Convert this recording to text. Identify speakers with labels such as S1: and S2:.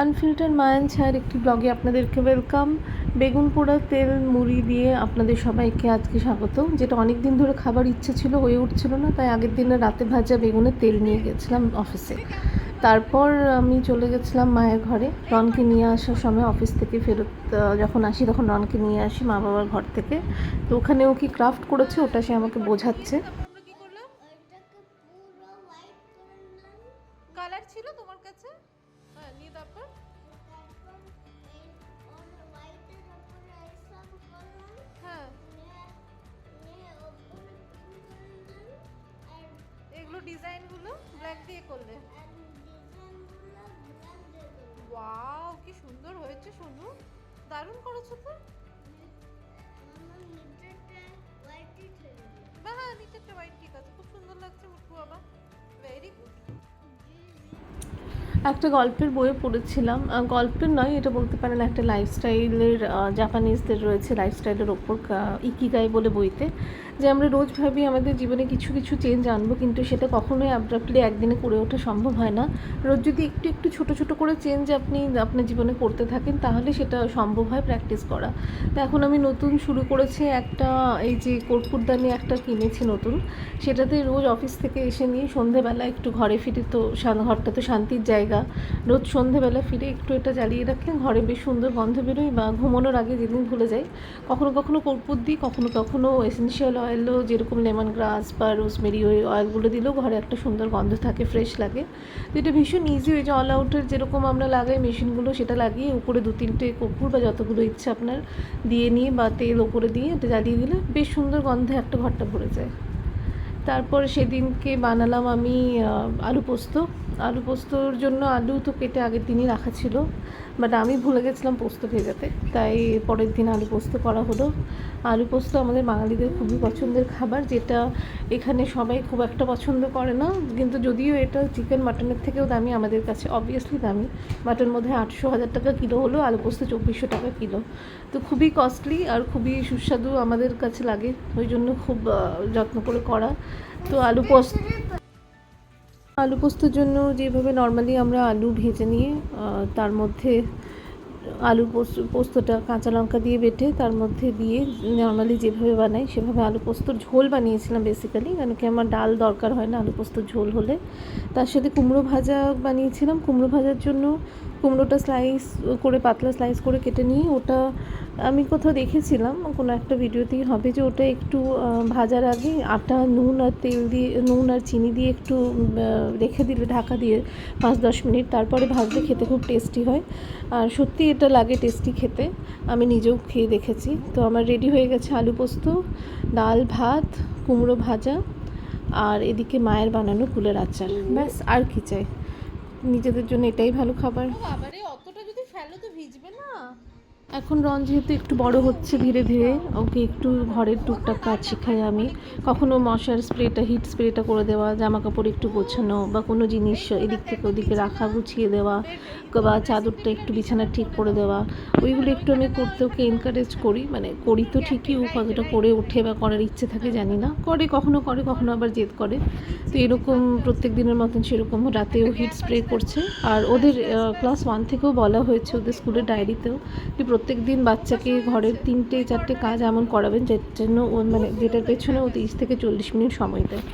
S1: Unfilter Mayan ছায়ের একটি ব্লগে আপনাদেরকে ওয়েলকাম বেগুন পোড়া তেল মুড়ি দিয়ে আপনাদের সবাইকে আজকে স্বাগত। যেটা অনেক দিন ধরে খাবার ইচ্ছে ছিল, হয়ে উঠছিল না, তাই আগের দিনে রাতে ভাজা বেগুনের তেল নিয়ে গেছিলাম অফিসে তারপর আমি চলে গেছিলাম মায়ের ঘরে। রনকে নিয়ে আসার সময় অফিস থেকে ফেরত যখন আসি তখন রনকে নিয়ে আসি মা বাবার ঘর থেকে। তো ওখানে ও কি ক্রাফট করেছে, ওটা সে আমাকে বোঝাচ্ছে।
S2: ডিজাইনগুলো ব্ল্যাক দিয়ে করলে? ওয়াও কি সুন্দর হয়েছে সোনু। দারুণ করেছ তো। হ্যাঁ নিচেরটা হোয়াইট ঠিক আছে। খুব সুন্দর লাগছে মুটু বাবা ভেরি গুড
S1: একটা গল্পের বইয়ে পড়েছিলাম। গল্পের নয়, এটা বলতে পারেন একটা লাইফস্টাইলের জাপানিজদের রয়েছে লাইফস্টাইলের ওপর ইকিগাই বলে বইতে, যে আমরা রোজ ভাবি আমাদের জীবনে কিছু কিছু চেঞ্জ আনব, কিন্তু সেটা কখনোই অ্যাব্রাপ্টলি একদিনে করে ওঠা সম্ভব হয় না। রোজ যদি একটু একটু ছোট ছোট করে চেঞ্জ আপনি, আপনার জীবনে করতে থাকেন, তাহলে সেটা সম্ভব হয় প্র্যাকটিস করা। তো এখন আমি নতুন শুরু করেছি একটা, এই যে কর্পূরদানি একটা কিনেছি নতুন, সেটাতে রোজ অফিস থেকে এসে নিয়ে সন্ধেবেলা একটু ঘরে ফিরে তো ঘরটা তো শান্তির জায়গা। রোজ সন্ধেবেলা ফিরে একটু এটা জ্বালিয়ে রাখলে ঘরে বেশ সুন্দর গন্ধ বেরোয় বা ঘুমানোর আগে যেদিন ভুলে যাই। কখনো কখনো কর্পূর দিই কখনো কখনো এসেন্সিয়াল অয়েলও যেরকম লেমন গ্রাস বা রোজমেরি ওই অয়েলগুলো দিলেও ঘরে একটা সুন্দর গন্ধ থাকে ফ্রেশ লাগে। তো এটা ভীষণ ইজি ওই যে অল আউটের যেরকম আমরা লাগাই মেশিনগুলো সেটা লাগিয়ে উপরে দু তিনটে কর্পূর বা যতগুলো ইচ্ছে আপনার দিয়ে নিয়ে বা তেল ওপরে দিয়ে এটা জ্বালিয়ে দিলে বেশ সুন্দর গন্ধে একটা ঘরটা ভরে যায়। তারপর সেদিনকে বানালাম আমি আলু পোস্ত। আলু পোস্তর জন্য আলু তো কেটে আগের দিনই রাখা ছিল বাট আমি ভুলে গেছিলাম পোস্ত ভেজাতে, তাই পরের দিন আলু পোস্ত করা হলো। আলু পোস্ত আমাদের বাঙালিদের খুবই পছন্দের খাবার, যেটা এখানে সবাই খুব একটা পছন্দ করে না, কিন্তু যদিও এটা চিকেন মাটনের থেকেও দামি, আমাদের কাছে অবভিয়াসলি দামি। মাটন মধ্যে আটশো হাজার টাকা কিলো হলো, আলু পোস্ত চব্বিশশো টাকা কিলো। তো খুবই কস্টলি আর খুবই সুস্বাদু আমাদের কাছে লাগে, ওই জন্য খুব যত্ন করে করা। তো আলু পোস্ত আলু পোস্তর জন্য যেভাবে নর্মালি আমরা আলু ভেজে নিয়ে তার মধ্যে আলু পোস্ত, পোস্তটা কাঁচা লঙ্কা দিয়ে বেটে তার মধ্যে দিয়ে নর্মালি যেভাবে বানাই সেভাবে আলু পোস্তর ঝোল বানিয়েছিলাম বেসিক্যালি কেন কি আমার ডাল দরকার হয় না আলু পোস্তর ঝোল হলে। তার সাথে কুমড়ো ভাজা বানিয়েছিলাম। কুমড়ো ভাজার জন্য কুমড়োটা স্লাইস করে, পাতলা স্লাইস করে কেটে নিয়ে ওটা আমি কোথাও দেখেছিলাম, কোনো একটা ভিডিওতেই হবে যে ওটা একটু ভাজার আগে আটা, নুন আর তেল দিয়ে, নুন আর চিনি দিয়ে একটু রেখে দিলে, ঢাকা দিয়ে পাঁচ দশ মিনিট, তারপরে ভাজলে খেতে খুব টেস্টি হয়। আর সত্যি এটা লাগে টেস্টি খেতে, আমি নিজেও খেয়ে দেখেছি। তো আমার রেডি হয়ে গেছে আলু পোস্ত, ডাল ভাত, কুমড়ো ভাজা, আর এদিকে মায়ের বানানো কুলের আচার। ব্যাস, আর কি চাই? নিজেদের জন্য এটাই ভালো খাবার।
S2: আবার অতটা যদি ফেলো তো ভিজবে না।
S1: এখন রন যেহেতু একটু বড় হচ্ছে ধীরে ধীরে, ওকে একটু ঘরের টুকটাক কাজ শেখাই আমি। কখনো মশার স্প্রেটা, হিট স্প্রেটা করে দেওয়া জামা কাপড় একটু গোছানো বা কোনো জিনিস এদিক থেকে ওদিকে রাখা, গুছিয়ে দেওয়া বা চাদরটা একটু বিছানা ঠিক করে দেওয়া, ওইগুলো একটু আমি করতে ওকে এনকারেজ করি। মানে করি তো ঠিকই, ও কতটা করে ওঠে বা করার ইচ্ছে থাকে জানি না। করে, কখনো করে, কখনো আবার জেদ করে। তো এরকম প্রত্যেক দিনের মতন সেরকম রাতেও হিট স্প্রে করছে। আর ওদের ক্লাস ওয়ান থেকেও বলা হয়েছে ওদের স্কুলের ডায়েরিতেও যে প্রত্যেক দিন বাচ্চাকে ঘরের তিনটে, চারটে কাজ এমন করাবেন যার জন্য মানে যেটার পেছনে ও তিরিশ থেকে চল্লিশ মিনিট সময় দেয়।